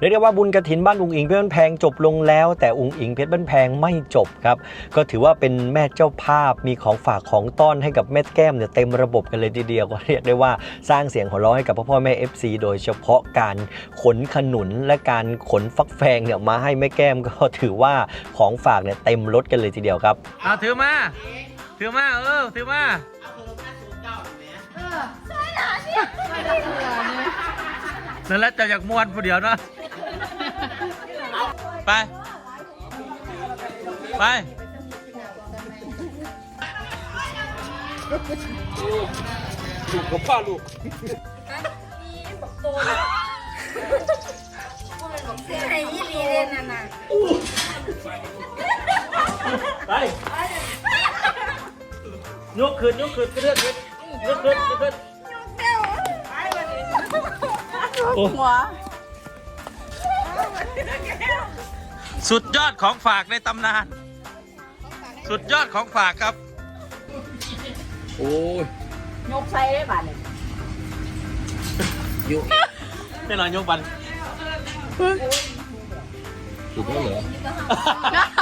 เรียกได้ว่าบุญกระถินบ้านอุงอิงเพชรบ้านแพงจบลงแล้ว แต่อุงอิงเพชรบ้านแพงไม่จบครับ ก็ถือว่าเป็นแม่เจ้าภาพมีของฝากของต้อนให้กับแม่แก้มเนี่ยเต็มระบบกันเลยทีเดียวก็เรียกได้ว่าสร้างเสียงหัวเราะให้กับพ่อพ่อแม่ FC โดยเฉพาะการขนขนุนและการขนฟักแฟงเนี่ยมาให้แม่แก้มก็ถือว่าของฝากเนี่ยเต็มรถกันเลยทีเดียวครับเอาถือมา ถือมาเออถือมานั่นแหละจะอยากมวนผู้เดียวเนาะ ไป ไป ลูกกับพ่อลูกไอ้ยี่ลีเล่นน่ะนะไปยกขึ้นยกขึ้นเรื่อยขึ้นยกขึ้นยกขึ้นหัว สุดยอดของฝากในตำนาน สุดยอดของฝากครับ โอ้ยยกใส่ได้บาดเลยยุไม่นอนยกบันถูกแล้วเหรอส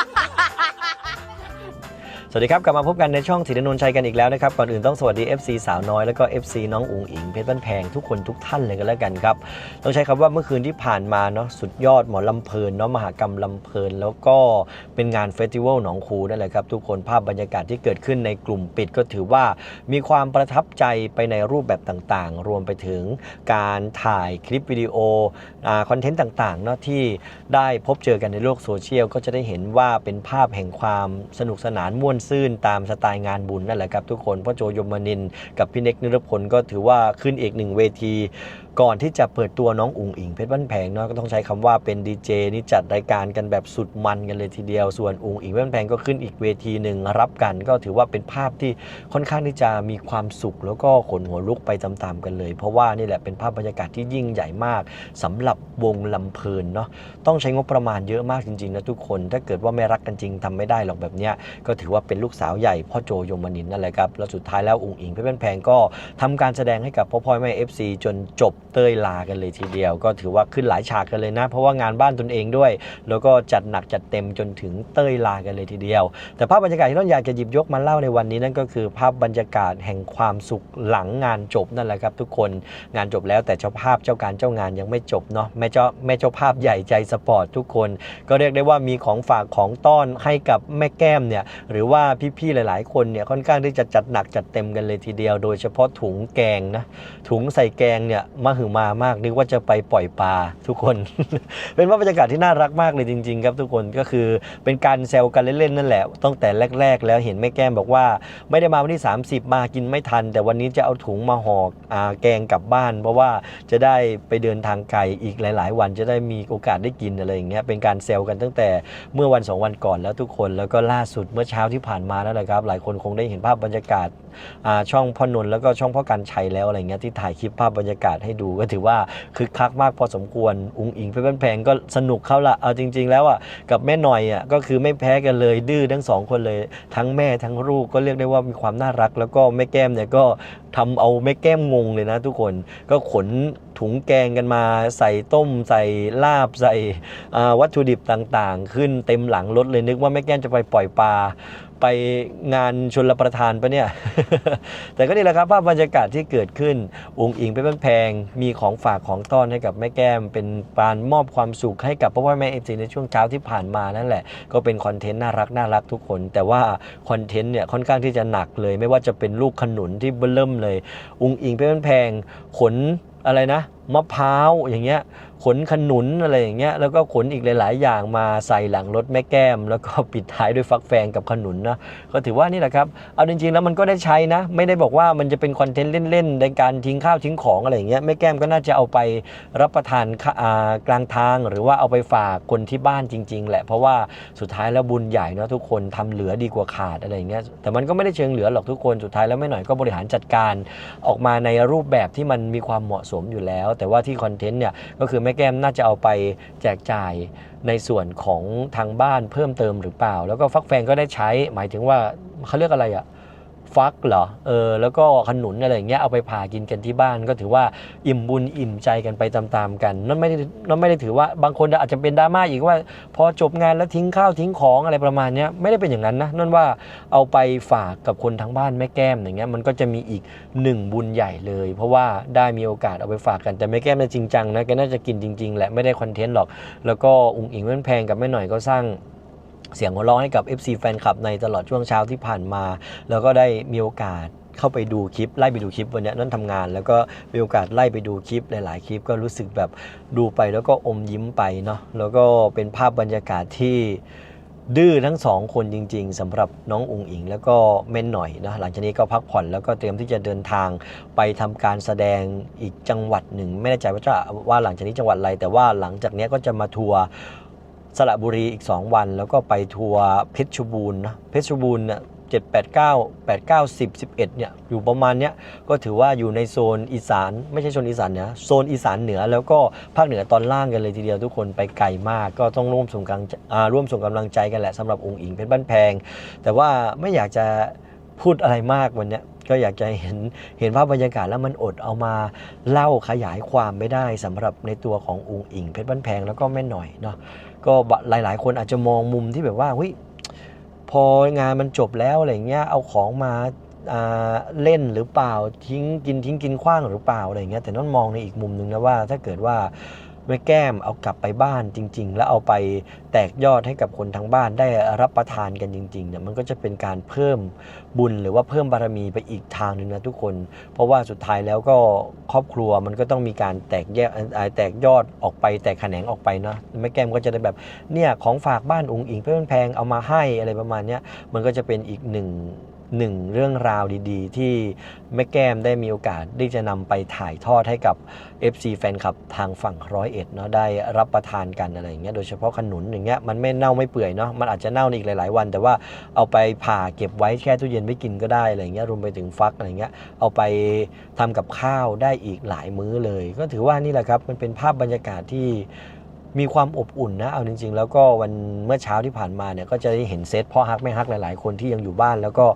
วัสดีครับ กลับมาพบกันในช่องสีนนนชัยกันอีกแล้วนะครับ ก่อนอื่นต้องสวัสดี FC สาวน้อย แล้วก็ FC น้องอุ๋งอิงเพชรบ้านแพงทุกคนทุกท่านเลยกันแล้วกันครับ ต้องใช้คำว่าเมื่อคืนที่ผ่านมาเนาะสุดยอดหมอลำเพลินเนาะมหากรรมลำเพลิน แล้วก็เป็นงานเฟสติวัลหนองคูนั่นแหละครับ ทุกคนภาพบรรยากาศที่เกิดขึ้นในกลุ่มปิดก็ถือว่ามีความประทับใจไปในรูปแบบต่างๆ รวมไปถึงการถ่ายคลิปวิดีโอคอนเทนต์ต่างๆเนาะที่ได้พบเจอกันในโลกโซเชียลก็จะได้เห็นว่าเป็นภาพแห่งความสนุกสนานม่วนซื่นตามสไตล์งานบุญนั่นแหละครับทุกคนพ่อโจยมนินกับพี่เน็กนิรพลก็ถือว่าขึ้นอีกหนึ่งเวทีก่อนที่จะเปิดตัวน้องอุ๋งอิงเพชรบ้านแพงเนาะก็ต้องใช้คำว่าเป็นดีเจนี่จัดรายการกันแบบสุดมันกันเลยทีเดียว ส่วนอุ๋งอิงเพชรบ้านแพงก็ขึ้นอีกเวทีหนึ่งรับกัน ก็ถือว่าเป็นภาพที่ค่อนข้างที่จะมีความสุข แล้วก็ขนหัวลุกไปตามๆกันเลย เพราะว่านี่แหละเป็นภาพบรรยากาศที่ยิ่งใหญ่มากสำหรับวงลำเพลินเนาะต้องใช้งบประมาณเยอะมากจริงๆนะทุกคน ถ้าเกิดว่าไม่รักกันจริงทำไม่ได้หรอกแบบเนี้ยก็ถือว่าเป็นลูกสาวใหญ่พ่อโจยมนินนั่นแหละครับแล้วสุดท้ายแล้วอุ๋งอิงเพชรบ้านแพงก็ทำการแสดงให้กับพ่อพ่อแม่เอฟซีจนจบเต้ยลากันเลยทีเดียว ก็ถือว่าขึ้นหลายฉากกันเลยนะ เพราะว่างานบ้านตนเองด้วย แล้วก็จัดหนักจัดเต็มจนถึงเต้ยลากันเลยทีเดียว แต่ภาพบรรยากาศที่เราอยากจะหยิบยกมาเล่าในวันนี้นั่นก็คือ ภาพบรรยากาศแห่งความสุขหลังงานจบนั่นแหละครับ ทุกคนงานจบแล้วแต่เจ้าภาพเจ้าการเจ้างานยังไม่จบเนาะแม่เจ้าแม่เจ้าภาพใหญ่ใจสปอร์ตทุกคน ก็เรียกได้ว่ามีของฝากของต้อนให้กับแม่แก้มเนี่ยหรือว่าพี่ๆหลาย ๆ คนเนี่ยค่อนข้างที่จะจัดหนักจัดเต็มกันเลยทีเดียว โดยเฉพาะถุงแกงนะถุงใส่แกงเนี่ยมาหือมามากนึกว่าจะไปปล่อยปลาทุกคน เป็นว่าบรรยากาศที่น่ารักมากเลยจริง ๆ ครับทุกคนก็คือเป็นการแซวกันเล่นๆนั่นแหละตั้งแต่แรก ๆ แล้วเห็นแม่แก้มบอกว่า ไม่ได้มาวันที่ 30 มากินไม่ทัน แต่วันนี้จะเอาถุงมาห่อแกงกลับบ้าน เพราะว่าจะได้ไปเดินทางไกลอีกหลาย ๆ วันจะได้มีโอกาสได้กินอะไรอย่างเงี้ยเป็นการแซวกันตั้งแต่เมื่อวันสองวันก่อนแล้วทุกคน แล้วก็ล่าสุดเมื่อเช้าที่ผ่านมานั่นแหละครับ หลายคนคงได้เห็นภาพบรรยากาศช่องพ่อนนท์แล้วก็ช่องพ่อกันชัยแล้วอะไรเงี้ยที่ถ่ายคลิปภาพบรรยากาศให้ดูก็ถือว่าคึกคักมากพอสมควรอุ้งอิงเพชรบ้านแพงก็สนุกเข้าละเอาจริง ๆ แล้วอะกับแม่หน่อยอะก็คือไม่แพ้กันเลยดื้อทั้งสองคนเลยทั้งแม่ทั้งลูกก็เรียกได้ว่ามีความน่ารัก แล้วก็แม่แก้มเนี่ยก็ทำเอาแม่แก้มงงเลยนะทุกคนก็ขนถุงแกงกันมาใส่ต้มใส่ลาบใส่วัตถุดิบต่างๆ ขึ้นเต็มหลังรถเลยนึกว่าแม่แก้มจะไปปล่อยปลาไปงานชนรประทานปะเนี่ย แต่ก็นี่แหละครับภาพบรรยากาศที่เกิดขึ้น องค์อิงเป็นแพง มีของฝากของต้อนให้กับแม่แก้ม เป็นการมอบความสุขให้กับพ่อพ่อแม่เอฟซีในช่วงเช้าที่ผ่านมานั่นแหละ ก็เป็นคอนเทนต์น่ารักน่ารักทุกคน แต่ว่าคอนเทนต์เนี่ยค่อนข้างที่จะหนักเลย ไม่ว่าจะเป็นลูกขนุนที่เบิ่มเลยองอิงเป็นแพงขนอะไรนะ มะพร้าวอย่างเงี้ยขนขนุนอะไรอย่างเงี้ยแล้วก็ขนอีกหลาย ๆ อย่างมาใส่หลังรถแม่แก้ม แล้วก็ปิดท้ายด้วยฟักแฟงกับขนุนนะก็ถือว่านี่แหละครับเอาจริง ๆ แล้วมันก็ได้ใช้นะ ไม่ได้บอกว่ามันจะเป็นคอนเทนต์เล่น ๆ ในการทิ้งข้าวทิ้งของอะไรอย่างเงี้ยแม่แก้มก็น่าจะเอาไปรับประทานกลางทาง หรือว่าเอาไปฝากคนที่บ้านจริง ๆ แหละเพราะว่าสุดท้ายแล้วบุญใหญ่เนาะทุกคนทำเหลือดีกว่าขาดอะไรอย่างเงี้ยแต่มันก็ไม่ได้เชิงเหลือหรอกทุกคนสุดท้ายแล้วไม่หน่อยก็บริหารจัดการออกมาในรูปแบบที่มันมีความเหมาะสมอยู่แล้วแต่ว่าที่คอนเทนต์เนี่ยก็คือแม่แก้มน่าจะเอาไปแจกจ่ายในส่วนของทางบ้านเพิ่มเติมหรือเปล่า แล้วก็ฟักแฟงก็ได้ใช้หมายถึงว่าเขาเรียกอะไรอะ ฟักเหรอเออแล้วก็ขนุนอะไรอย่างเงี้ยเอาไปผ่ากินกันที่บ้านก็ถือว่าอิ่มบุญอิ่มใจกันไปตามๆกันนั่นไม่ได้นั่นไม่ได้ถือว่าบางคนอาจจะเป็นดราม่าอีกว่า พอจบงานแล้วทิ้งข้าวทิ้งของอะไรประมาณเนี้ยไม่ได้เป็นอย่างนั้นนะนั่นว่าเอาไปฝากกับคนทั้งบ้านแม่แก้มอย่างเงี้ยมันก็จะมีอีกหนึ่งบุญใหญ่เลย เพราะว่าได้มีโอกาสเอาไปฝากกันแต่แม่แก้มเนี่ยจริงจังนะแกน่าจะกินจริงๆแหละไม่ได้คอนเทนต์หรอก แล้วก็อุ๋งอิงเว้นแพงกับแม่หน่อยก็สร้าง เสียงหัวเราะให้กับ FC แฟนคลับในตลอดช่วงเช้าที่ผ่านมา แล้วก็ได้มีโอกาสเข้าไปดูคลิป ไล่ไปดูคลิปวันนี้นั่นทำงาน แล้วก็มีโอกาสไล่ไปดูคลิปหลาย ๆ คลิปก็รู้สึกแบบดูไปแล้วก็อมยิ้มไปเนาะแล้วก็เป็นภาพบรรยากาศที่ดื้อทั้งสองคนจริง ๆสำหรับน้องอุงอิง แล้วก็เม่นหน่อยนะหลังจากนี้ก็พักผ่อนแล้วก็เตรียมที่จะเดินทางไปทำการแสดงอีกจังหวัดหนึ่ง ไม่แน่ใจว่าจะว่าหลังจากนี้จังหวัดอะไรแต่ว่าหลังจากเนี้ยก็จะมาทัวร์ สระบุรีอีก 2 วัน แล้วก็ไปทัวร์เพชรบูรณ์นะเพชรบูรณ์เนี่ยเจ็ดแปดเก้าแปดเก้าสิบสิบเอ็ดเนี่ยอยู่ประมาณเนี้ยก็ถือว่าอยู่ในโซนอีสานไม่ใช่โซนอีสานเหนือโซนอีสานเหนือแล้วก็ภาคเหนือตอนล่างกันเลยทีเดียวทุกคนไปไกลมาก ก็ต้องร่วมส่งกำลังร่วมส่งกำลังใจกันแหละสำหรับองค์อิงเพชรบ้านแพง แต่ว่าไม่อยากจะพูดอะไรมากวันเนี้ยก็อยากจะเห็นเห็นภาพบรรยากาศแล้วมันอดเอามาเล่าขยายความไม่ได้สำหรับในตัวขององค์อิงเพชรบ้านแพงแล้วก็แม่หน่อยเนาะ ก็หลาย ๆ คนอาจจะมองมุมที่แบบว่าเฮ้ยพองานมันจบแล้วอะไรเงี้ยเอาของมาาเล่นหรือเปล่าทิ้งกินทิ้งกินขว้างหรือเปล่าอะไรเงี้ยแต่น้องมองในอีกมุมหนึ่งนะว่าถ้าเกิดว่า แม่แก้มเอากลับไปบ้านจริง ๆ แล้วเอาไปแตกยอดให้กับคนทั้งบ้านได้รับประทานกันจริงๆเนี่ยมันก็จะเป็นการเพิ่มบุญหรือว่าเพิ่มบารมีไปอีกทางหนึ่งนะทุกคน เพราะว่าสุดท้ายแล้วก็ครอบครัวมันก็ต้องมีการแตกแยกแตกยอดออกไปแตกแขนงออกไปเนาะแม่แก้มก็จะได้แบบเนี่ยของฝากบ้านอุงอิงเพื่อนแพงเอามาให้อะไรประมาณเนี้ยมันก็จะเป็นอีกหนึ่ง หนึ่งเรื่องราวดีๆ ที่แม่แก้มได้มีโอกาสที่จะนำไปถ่ายทอดให้กับ FC แฟนคลับทางฝั่งร้อยเอ็ดเนาะได้รับประทานกันอะไรอย่างเงี้ยโดยเฉพาะขนุนอย่างเงี้ยมันไม่เน่าไม่เปื่อยเนาะมันอาจจะเน่าในอีกหลาย ๆ วัน แต่ว่าเอาไปผ่าเก็บไว้แช่ตู้เย็นไว้กินก็ได้อะไรอย่างเงี้ยรวมไปถึงฟักอะไรเงี้ยเอาไปทำกับข้าวได้อีกหลายมื้อเลย ก็ถือว่านี่แหละครับมันเป็นภาพบรรยากาศที่ มีความอบอุ่นนะ เอาจริง ๆ แล้วก็วันเมื่อเช้าที่ผ่านมาเนี่ยก็จะได้เห็นเซตพ่อฮักแม่ฮักหลาย ๆ คนที่ยังอยู่บ้าน แล้วก็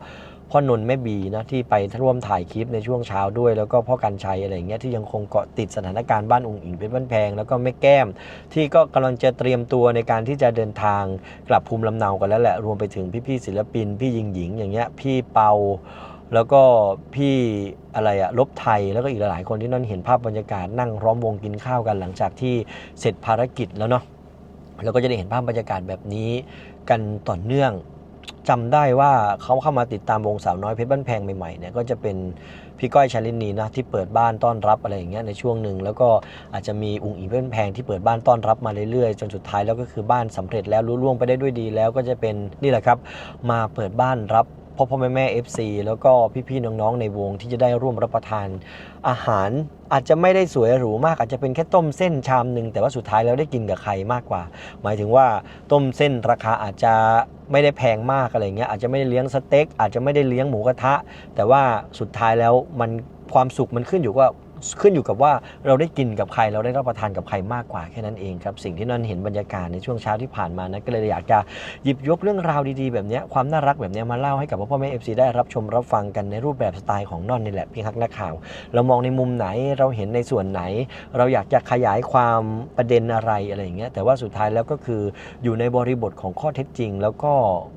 พ่อนนท์แม่บีนะที่ไปร่วมถ่ายคลิปในช่วงเช้าด้วย แล้วก็พ่อกันชัยอะไรเงี้ยที่ยังคงเกาะติดสถานการณ์บ้านองค์อิงเป็นบ้านแพง แล้วก็แม่แก้ม ที่ก็กำลังจะเตรียมตัวในการที่จะเดินทางกลับภูมิลำเนากันแล้วแหละรวมไปถึงพี่ๆศิลปิน พี่หญิงหญิงอย่างเงี้ยพี่เปา แล้วก็พี่อะไรอะลบไทยแล้วก็อีกหลายๆคนที่นั่นเห็นภาพบรรยากาศนั่งร้อมวงกินข้าวกันหลังจากที่เสร็จภารกิจแล้วเนาะแล้วก็จะได้เห็นภาพบรรยากาศแบบนี้กันต่อเนื่องจำได้ว่าเขาเข้ามาติดตามวงสาวน้อยเพชรบ้านแพงใหม่ๆเนี่ยก็จะเป็นพี่ก้อยชาลินีนะที่เปิดบ้านต้อนรับอะไรอย่างเงี้ยในช่วงหนึ่งแล้วก็อาจจะมีอุงอิงเพชรบ้านแพงที่เปิดบ้านต้อนรับมาเรื่อยๆจนสุดท้ายแล้วก็คือบ้านสำเร็จแล้วรุ่ล่วงไปได้ด้วยดีแล้วก็จะเป็นนี่แหละครับ มาเปิดบ้านรับ พ่อพ่อแม่แม่เอฟซีแล้วก็พี่ๆน้องๆในวงที่จะได้ร่วมรับประทาน อาหารอาจจะไม่ได้สวยหรูมาก อาจจะเป็นแค่ต้มเส้นชามหนึ่งแต่ว่าสุดท้ายแล้วได้กินกับใครมากกว่า หมายถึงว่าต้มเส้นราคาอาจจะไม่ได้แพงมากอะไรเงี้ยอาจจะไม่ได้เลี้ยงสเต็กอาจจะไม่ได้เลี้ยงหมูกระทะ แต่ว่าสุดท้ายแล้วมันความสุขมันขึ้นอยู่ว่า ขึ้นอยู่กับว่าเราได้กินกับใครเราได้รับประทานกับใครมากกว่าแค่นั้นเองครับสิ่งที่นั่นเห็นบรรยากาศในช่วงเช้าที่ผ่านมานะก็เลยอยากจะหยิบยกเรื่องราวดีๆแบบนี้ความน่ารักแบบนี้มาเล่าให้กับพ่อแม่เอฟซีได้รับชมรับฟังกันในรูปแบบสไตล์ของนอนนี่แหละพี่ฮักนักข่าว เรามองในมุมไหนเราเห็นในส่วนไหน เราอยากจะขยายความประเด็นอะไรอะไรอย่างเงี้ยแต่ว่าสุดท้ายแล้วก็คืออยู่ในบริบทของข้อเท็จจริง แล้วก็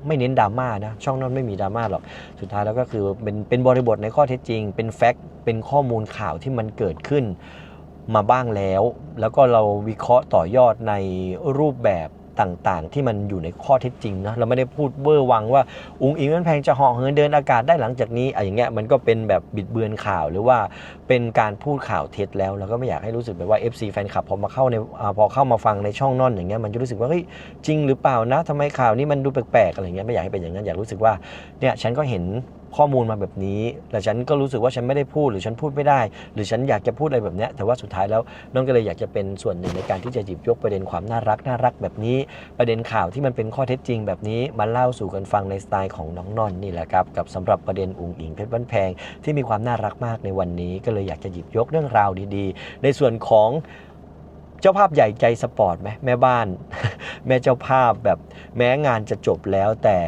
ไม่เน้นดราม่านะช่องนอนไม่มีดราม่าหรอกสุดท้ายแล้วก็คือเป็นเป็นบริบทในข้อเท็จจริง เป็นแฟกต์ เป็นข้อมูลข่าวที่มันเกิดขึ้นมาบ้างแล้ว แล้วก็เราวิเคราะห์ต่อยอดในรูปแบบต่างๆ ที่มันอยู่ในข้อเท็จจริงนะเราไม่ได้พูดเวอร์วังว่าอุงอิงมันแพงจะหาะเหินเดินอากาศได้หลังจากนี้อะไรอย่างเงี้ยมันก็เป็นแบบบิดเบือนข่าวหรือว่าเป็นการพูดข่าวเท็จแล้วเราก็ไม่อยากให้รู้สึกแบบว่า FC แฟนคลับพอมาเข้าในพอเข้ามาฟังในช่องนอนอย่างเงี้ยมันจะรู้สึกว่าเฮ้ยจริงหรือเปล่านะทำไมข่าวนี้มันดูแปลกๆอะไรเงี้ยไม่อยากให้เป็นอย่างนั้นอยากรู้สึกว่าเนี่ยฉันก็เห็น ข้อมูลมาแบบนี้ แต่ฉันก็รู้สึกว่าฉันไม่ได้พูดหรือฉันพูดไม่ได้ หรือฉันอยากจะพูดอะไรแบบนี้แต่ว่าสุดท้ายแล้วน้องก็เลยอยากจะเป็นส่วนหนึ่งในการที่จะหยิบยกประเด็นความน่ารักน่ารักแบบนี้ ประเด็นข่าวที่มันเป็นข้อเท็จจริงแบบนี้มาเล่าสู่กันฟังในสไตล์ของน้องนอนนี่แหละครับกับสำหรับประเด็นอุ๋งอิงเพชรบ้านแพงที่มีความน่ารักมากในวันนี้ ก็เลยอยากจะหยิบยกเรื่องราวดี ๆ ในส่วนของเจ้าภาพใหญ่ใจสปอร์ตไหมแม่บ้าน แม่เจ้าภาพแบบแม้งานจะจบแล้วแต่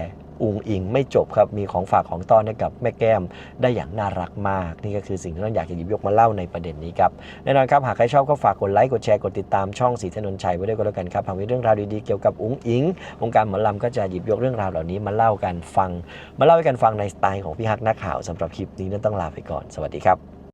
อุงอิงไม่จบครับ มีของฝากของต้อนให้กับแม่แก้มได้อย่างน่ารักมาก นี่ก็คือสิ่งที่เราอยากจะหยิบยกมาเล่าในประเด็นนี้ครับ แน่นอนครับ หากใครชอบก็ฝากกดไลค์กดแชร์กดติดตามช่องสีถนนชัยไว้ด้วยก็แล้วกันครับหากมีเรื่องราวดีๆเกี่ยวกับอุงอิงวงการหมอลำก็จะหยิบยกเรื่องราวเหล่านี้มาเล่ากันฟัง มาเล่าให้กันฟังในสไตล์ของพี่ฮักนักข่าวสำหรับคลิปนี้นั้นต้องลาไปก่อน สวัสดีครับ